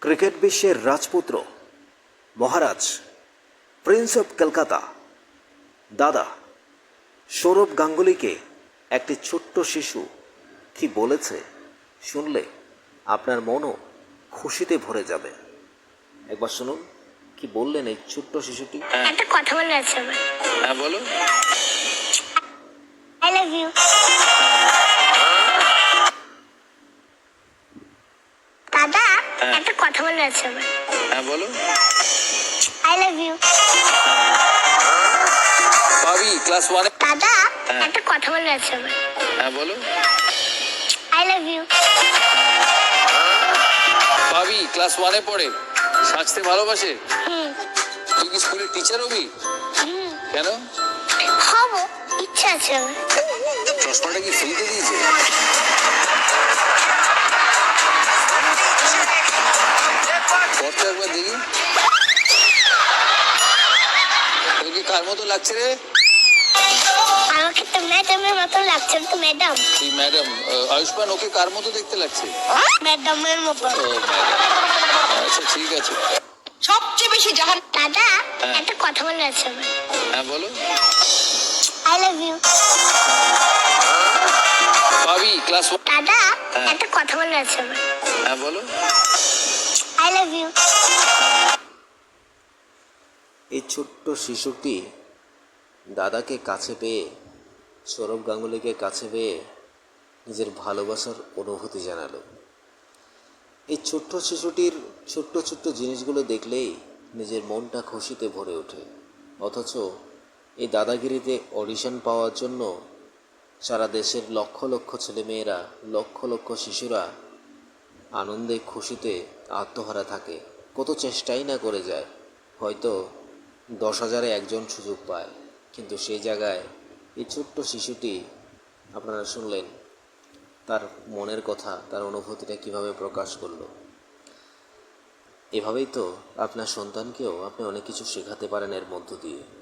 Cricket বিশ্বের রাজপুত্র মহারাজ Prince of Kolkata দাদা সৌরভ গাঙ্গুলিকে একটি ছোট্ট শিশু কি বলেছে শুনলে আপনার মনও খুশিতে ভরে যাবে। একবার শুনুন কি বললেন এই ছোট্ট শিশুটি? একটা কথা বলার আছে আমার। হ্যাঁ বলো একটা কথা বলার আছে আমার। হ্যাঁ বলো। আই লাভ ইউ পাবি ক্লাস ওয়ানে দাদা হ্যাঁ। একটা কথা বলার আছে আমার। হ্যাঁ বলো। আই লাভ ইউ পাবি ক্লাস ওয়ানে পড়ে। সাজতে ভালোবাসে? হুম। তুই কি স্কুলের টিচার হবি? হুম। কেন? হব ইচ্ছা আছে আমার। চশমাটা কি ফ্রিতে দিয়েছে? করতে একবার দেখি। তোর কার মতো লাগছে রে। আমাকে তো ম্যাডামের মতো লাগছে তো ম্যাডাম। এই ম্যাডাম? আয়ুষ্মান ওকে কার মতো দেখতে লাগছে? ম্যাডামের মতো। আচ্ছা ঠিক আছে। সবচেয়ে বেশি জাহান দাদা হ্যাঁ। একটা কথা বলার আছে হ্যাঁ বলো। আই লাভ ইউ পাবি ক্লাস দাদা হ্যাঁ। একটা কথা বলার আছে হ্যাঁ বলো। আই লাভ ইউ এই ছোট্ট শিশুটি দাদাকে কাছে পেয়ে, সৌরভ গাঙ্গুলিকে কাছে পেয়ে নিজের ভালোবাসার অনুভূতি জানালো। এই ছোট্ট শিশুটির ছোট্ট ছোট্ট জিনিসগুলো দেখলেই নিজের মনটা খুশিতে ভরে ওঠে। অথচ এই দাদাগিরিতে অডিশন পাওয়ার জন্য সারা দেশের লক্ষ লক্ষ ছেলেমেয়েরা, লক্ষ লক্ষ শিশুরা আনন্দে খুশিতে আত্মহারা থাকে। কত চেষ্টাই না করে যায়, হয়তো দশ হাজারে একজন সুযোগ পায়। কিন্তু সেই জায়গায় এই ছোট্ট শিশুটি, আপনারা শুনলেন, তার মনের কথা, তার অনুভূতিটা কীভাবে প্রকাশ করল। এভাবেই তো আপনার সন্তানকেও আপনি অনেক কিছু শেখাতে পারেন এর মধ্য দিয়ে।